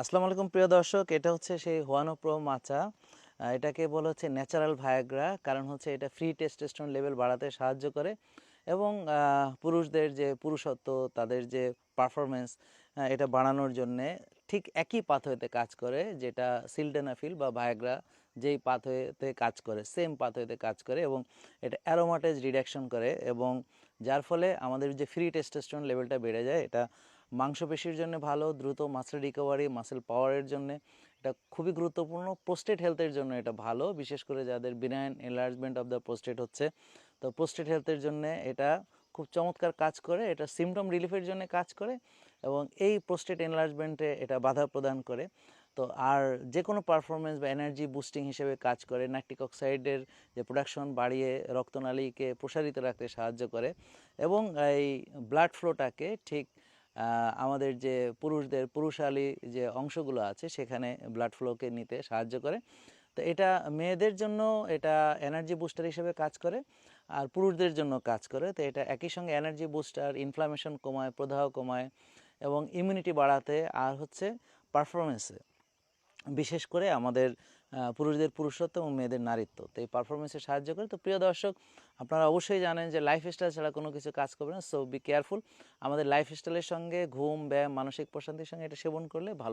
আসসালামু আলাইকুম, প্রিয় দর্শক। এটা হচ্ছে সেই হোয়ানো প্রো মাচা এটাকে বলা হচ্ছে ন্যাচারাল ভায়াগ্রা কারণ হচ্ছে এটা ফ্রি টেস্টোস্টেরন লেভেল বাড়াতে সাহায্য করে এবং পুরুষদের যে পুরুষত্ব, তাদের যে পারফরমেন্স এটা বাড়ানোর জন্যে ঠিক একই পাথওয়েতে কাজ করে, যেটা সিলডেনাফিল বা ভায়াগ্রা যেই পাথওয়েতে কাজ করে সেম পাথওয়েতে কাজ করে এবং এটা অ্যারোমাটেজ রিডাকশন করে এবং যার ফলে আমাদের যে ফ্রি টেস্টোস্টেরন লেভেলটা বেড়ে যায়, এটা মাংসপেশির জন্য ভালো, দ্রুত মাসেল রিকভারি মাসেল পাওয়ারের জন্য এটা খুবই গুরুত্বপূর্ণ। প্রোস্টেট হেলথের জন্য এটা ভালো, বিশেষ করে যাদের benign enlargement of the prostate হচ্ছে। তো প্রোস্টেট হেলথের জন্য এটা খুব চমৎকার কাজ করে, এটা সিমটম রিলিফের জন্য কাজ করে এবং এই প্রোস্টেট এনলার্জমেন্টে এটা বাধা প্রদান করে। তো আর যে কোনো পারফরমেন্স বা এনার্জি বুস্টিং হিসেবে কাজ করে নাইট্রিক অক্সাইডের যে প্রোডাকশন বাড়িয়ে রক্তনালীকে প্রসারিত রাখতে সাহায্য করে এবং এই ব্লাড ফ্লোটাকে ঠিক আমাদের যে পুরুষদের পুরুষালী যে অংশগুলো আছে সেখানে ব্লাড ফ্লোকে নিতে সাহায্য করে। তো এটা মেয়েদের জন্য এটা এনার্জি বুস্টার হিসেবে কাজ করে আর পুরুষদের জন্য কাজ করে। তো এটা একই সঙ্গে এনার্জি বুস্টার ইনফ্লামেশন কমায়, প্রদাহ কমায় এবং ইমিউনিটি বাড়াতে আর হচ্ছে পারফরমেন্সে বিশেষ করে আমাদের পুরুষদের পুরুষত্ব এবং মেয়েদের নারীত্ব। তো এই পারফরমেন্সে সাহায্য করে। তো প্রিয় দর্শক, আপনারা অবশ্যই জানেন যে লাইফস্টাইল ছাড়া কোনো কিছু কাজ করবে না। সো বি কেয়ারফুল আমাদের লাইফস্টাইলের সঙ্গে ঘুম, ব্যায়াম, মানসিক প্রশান্তির সঙ্গে এটা সেবন করলে ভালো।